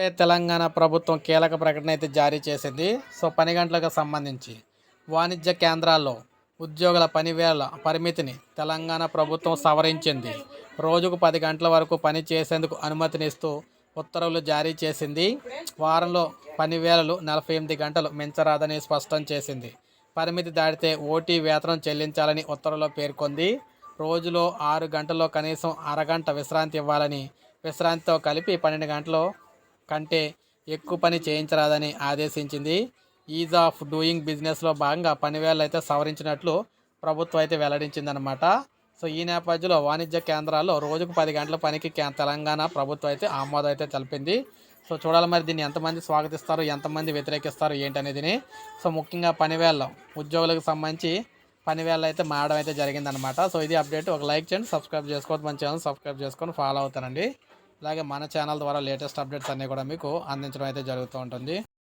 ఇప్పుడే తెలంగాణ ప్రభుత్వం కీలక ప్రకటన అయితే జారీ చేసింది. సో పని గంటలకు సంబంధించి వాణిజ్య కేంద్రాల్లో ఉద్యోగుల పనివేళ పరిమితిని తెలంగాణ ప్రభుత్వం సవరించింది. రోజుకు పది గంటల వరకు పని చేసేందుకు అనుమతినిస్తూ ఉత్తర్వులు జారీ చేసింది. వారంలో పనివేళలు నలభై ఎనిమిది గంటలు మించరాదని స్పష్టం చేసింది. పరిమితి దాటితే ఓటీ వేతనం చెల్లించాలని ఉత్తర్వులో పేర్కొంది. రోజులో ఆరు గంటల్లో కనీసం అరగంట విశ్రాంతి ఇవ్వాలని విశ్రాంతితో కలిపి పన్నెండు గంటలు కంటే ఎక్కువ పని చేయించరాదని ఆదేశించింది. ఈజ్ ఆఫ్ డూయింగ్ బిజినెస్లో భాగంగా పనివేళ్ళు అయితే సవరించినట్లు ప్రభుత్వం అయితే వెల్లడించిందనమాట సో ఈ నేపథ్యంలో వాణిజ్య కేంద్రాల్లో రోజుకు పది గంటల పనికి తెలంగాణ ప్రభుత్వం అయితే ఆమోదం అయితే తెలిపింది. సో చూడాలి మరి దీన్ని ఎంతమంది స్వాగతిస్తారు ఎంతమంది వ్యతిరేకిస్తారు ఏంటనేది సో ముఖ్యంగా పనివేళ్ళ ఉద్యోగులకు సంబంధించి పనివేళ్ళ అయితే మారడం అయితే జరిగిందనమాట సో ఇది అప్డేట్. ఒక లైక్ చేయండి సబ్స్క్రైబ్ చేసుకోవద్దు. మన ఛానల్ సబ్స్క్రైబ్ చేసుకొని ఫాలో అవుతానండి. అలాగే మన ఛానల్ ద్వారా లేటెస్ట్ అప్డేట్స్ అన్నీ కూడా మీకు అందించడం అయితే జరుగుతూ ఉంటుంది.